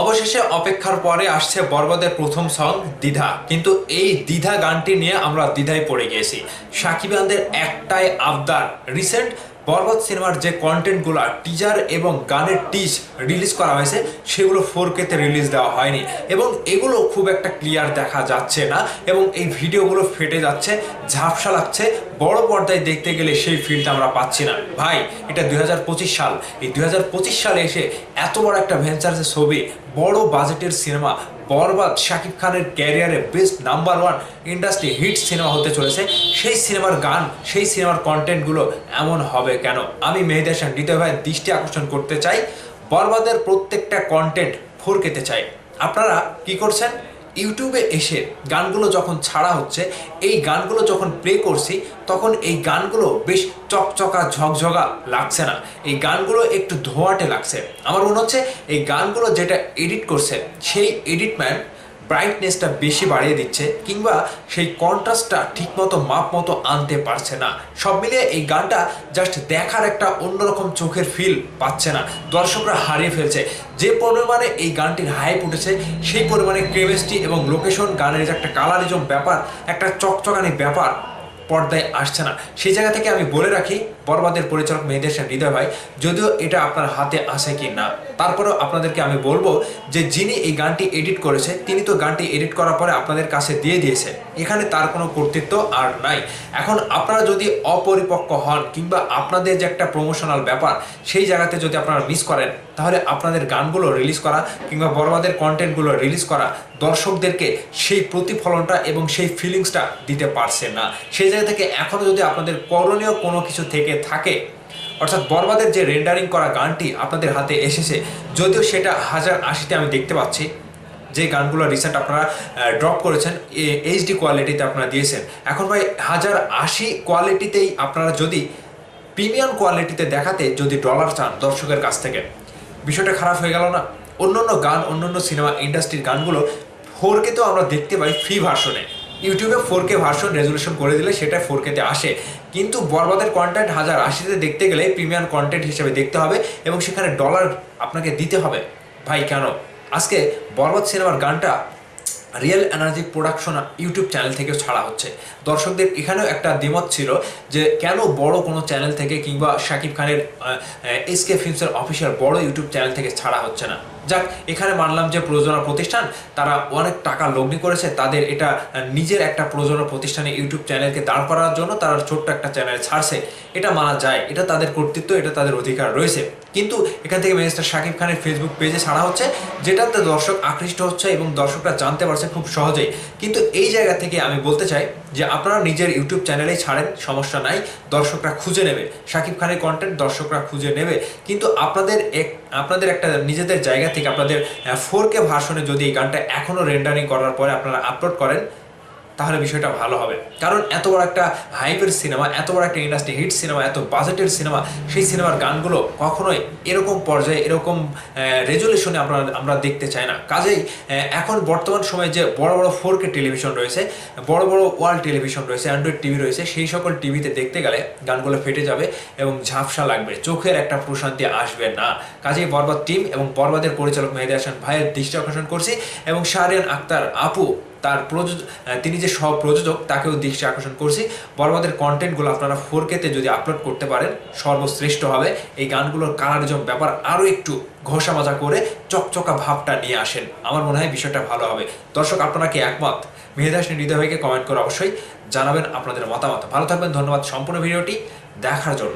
অবশেষে অপেক্ষার পরে আসছে বরবাদের প্রথম সং দ্বিধা। কিন্তু এই দ্বিধা গানটি নিয়ে আমরা দ্বিধায় পড়ে গিয়েছি। সাকিবানদের একটাই আবদার রিসেন্ট বরবাদ সিনেমার যে কন্টেন্টগুলো টিজার এবং গানের টিজ রিলিজ করা হয়েছে, সেগুলো ফোর কেতে রিলিজ দেওয়া হয়নি। এবং এগুলো খুব একটা ক্লিয়ার দেখা যাচ্ছে না এবং এই ভিডিওগুলো ফেটে যাচ্ছে, ঝাপসা লাগছে। বড় পর্দায় দেখতে গেলে সেই ফিলটা আমরা পাচ্ছি না। ভাই, এটা দুই হাজার পঁচিশ সাল। এই দুই হাজার পঁচিশ সালে এসে এত বড় একটা ভেঞ্চার্সের ছবি, বড় বাজেটের সিনেমা বরবাদ শাকিব খানের ক্যারিয়ারে best number one industry hit cinema হতে চলেছে। সেই সিনেমার গান, সেই সিনেমার কন্টেন্টগুলো এমন হবে কেন? আমি মেহেদ হাসান হৃদয় ভাইয়ের দৃষ্টি আকর্ষণ করতে চাই। বরবাদের প্রত্যেকটা কন্টেন্ট ফোরকেতে চাই। আপনারা কি করছেন? ইউটিউবে এসে গানগুলো যখন ছাড়া হচ্ছে, এই গানগুলো যখন প্লে করছি, তখন এই গানগুলো বেশ চকচকা, ঝকঝকা লাগছে না। এই গানগুলো একটু ধোয়াটে লাগছে। আমার মনে হচ্ছে এই গানগুলো যেটা এডিট করছে, সেই এডিট ম্যান ব্রাইটনেসটা বেশি বাড়িয়ে দিচ্ছে, কিংবা সেই কন্ট্রাস্টটা ঠিকমতো মাপ মতো আনতে পারছে না। সব মিলিয়ে এই গানটা জাস্ট দেখার একটা অন্যরকম চোখের ফিল পাচ্ছে না। দর্শকরা হারিয়ে ফেলছে। যে পরিমাণে এই গানটির হাইপ উঠেছে, সেই পরিমাণে কেমিস্ট্রি এবং লোকেশন গানের যে একটা কালারিজম ব্যাপার, একটা চকচকানি ব্যাপার পর্দায় আসছে না। সেই জায়গা থেকে আমি বলে রাখি, বরবাদের পরিচালক মেহেদি হাসান, হৃদয় ভাই, যদিও এটা আপনার হাতে আসে কি না, তারপরেও আপনাদেরকে আমি বলব যে যিনি এই গানটি এডিট করেছে, তিনি তো গানটি এডিট করার পরে আপনাদের কাছে দিয়ে দিয়েছে। এখানে তার কোনো কর্তৃত্ব আর নাই। এখন আপনারা যদি অপরিপক্ক হন কিংবা আপনাদের যে একটা প্রমোশনাল ব্যাপার, সেই জায়গাতে যদি আপনারা মিস করেন, তাহলে আপনাদের গানগুলো রিলিজ করা কিংবা বরবাদের কন্টেন্টগুলো রিলিজ করা দর্শকদেরকে সেই প্রতিফলনটা এবং সেই ফিলিংসটা দিতে পারছে না। সেই জায়গা থেকে এখনও যদি আপনাদের করণীয় কোনো কিছু থেকে থাকে, অর্থাৎ বরবাদের যে রেন্ডারিং করা গানটি আপনাদের হাতে এসেছে, যদিও সেটা হাজার আশিতে আমি দেখতে পাচ্ছি, যে গানগুলো রিসেন্ট আপনারা ড্রপ করেছেন এইচডি কোয়ালিটিতে আপনারা দিয়েছেন। এখন ভাই, হাজার আশি কোয়ালিটিতেই আপনারা যদি প্রিমিয়াম কোয়ালিটিতে দেখাতে যদি ডলার চান দর্শকের কাছ থেকে, বিষয়টা খারাপ হয়ে গেল না? অন্যান্য গান, অন্যান্য সিনেমা ইন্ডাস্ট্রির গানগুলো ফোরকে তো আমরা দেখতে পাই ফ্রি ভার্সনে ইউটিউবে ফোর কে ভার্সন রেজলিউশন করে দিলে সেটা ফোর কেতে আসে। কিন্তু বরবাদের কন্টেন্ট হাজার আশিতে দেখতে গেলে প্রিমিয়াম কন্টেন্ট হিসেবে দেখতে হবে এবং সেখানে ডলার আপনাকে দিতে হবে। ভাই, কেন? আজকে বরবাদ সিনেমার গানটা Real Energy Production YouTube channel থেকে ছাড়া হচ্ছে। দর্শকদের এখানেও একটা দ্বিমত ছিল যে কেন বড় কোনো চ্যানেল থেকে কিংবা শাকিব খানের এসকে ফিল্মসের অফিসিয়াল বড় ইউটিউব চ্যানেল থেকে ছাড়া হচ্ছে না। যাক, এখানে মানলাম যে প্রযোজনা প্রতিষ্ঠান, তারা অনেক টাকা লগ্নি করেছে, তাদের এটা নিজের একটা প্রযোজনা প্রতিষ্ঠানে ইউটিউব চ্যানেলকে দাঁড় করার জন্য তারা ছোট্ট একটা চ্যানেল ছাড়ছে। এটা মানা যায়, এটা তাদের কর্তৃত্ব, এটা তাদের অধিকার রয়েছে। কিন্তু এখান থেকে মিনিস্টার শাকিব খানের ফেসবুক পেজে ছাড়া হচ্ছে, যেটাতে দর্শক আকৃষ্ট হচ্ছে এবং দর্শকরা জানতে পারছে খুব সহজেই। কিন্তু এই জায়গা থেকে আমি বলতে চাই যে আপনারা নিজের ইউটিউব চ্যানেলেই ছাড়েন, সমস্যা নাই, দর্শকরা খুঁজে নেবে। শাকিব খানের কন্টেন্ট দর্শকরা খুঁজে নেবে। কিন্তু আপনাদের এক আপনাদের একটা নিজেদের জায়গা থেকে আপনাদের ফোর কে ভার্সনে যদি এই গানটা এখনও রেন্ডারিং করার পরে আপনারা আপলোড করেন তাহলে বিষয়টা ভালো হবে। কারণ এত বড় একটা হাইপের সিনেমা এত বড় একটা ইন্ডাস্ট্রি হিট সিনেমা এত বাজেটের সিনেমা সেই সিনেমার গানগুলো কখনোই এরকম পর্যায়ে, এরকম রেজুলেশনে আমরা আমরা দেখতে চাই না। কাজেই এখন বর্তমান সময়ে যে বড় বড় ফোর কে টেলিভিশন রয়েছে, বড় বড় ওয়ার্ল্ড টেলিভিশন রয়েছে অ্যান্ড্রয়েড টিভি রয়েছে, সেই সকল টিভিতে দেখতে গেলে গানগুলো ফেটে যাবে এবং ঝাপসা লাগবে। চোখের একটা প্রশান্তি আসবে না। কাজেই বরবাদ টিম এবং বরবাদের পরিচালক মেহেদি হাসান ভাইয়ের দৃষ্টি আকর্ষণ করছি এবং শাহরিয়ান আক্তার আপু তার প্রযোজক তিনি যে সহ প্রযোজক, তাকেও দৃষ্টি আকর্ষণ করছি। বরবাদের কন্টেন্টগুলো আপনারা ফোর কেতে যদি আপলোড করতে পারেন, সর্বশ্রেষ্ঠ হবে। এই গানগুলোর কালারিজম ব্যাপার আরও একটু ঘষা মাজা করে চকচকা ভাবটা নিয়ে আসেন। আমার মনে হয় বিষয়টা ভালো হবে। দর্শক, আপনারা কি একমত? মেহেদ হাসিন, হৃদয় ভাইকে কমেন্ট করে অবশ্যই জানাবেন আপনাদের মতামত। ভালো থাকবেন, ধন্যবাদ সম্পূর্ণ ভিডিওটি। দেখার জন্য।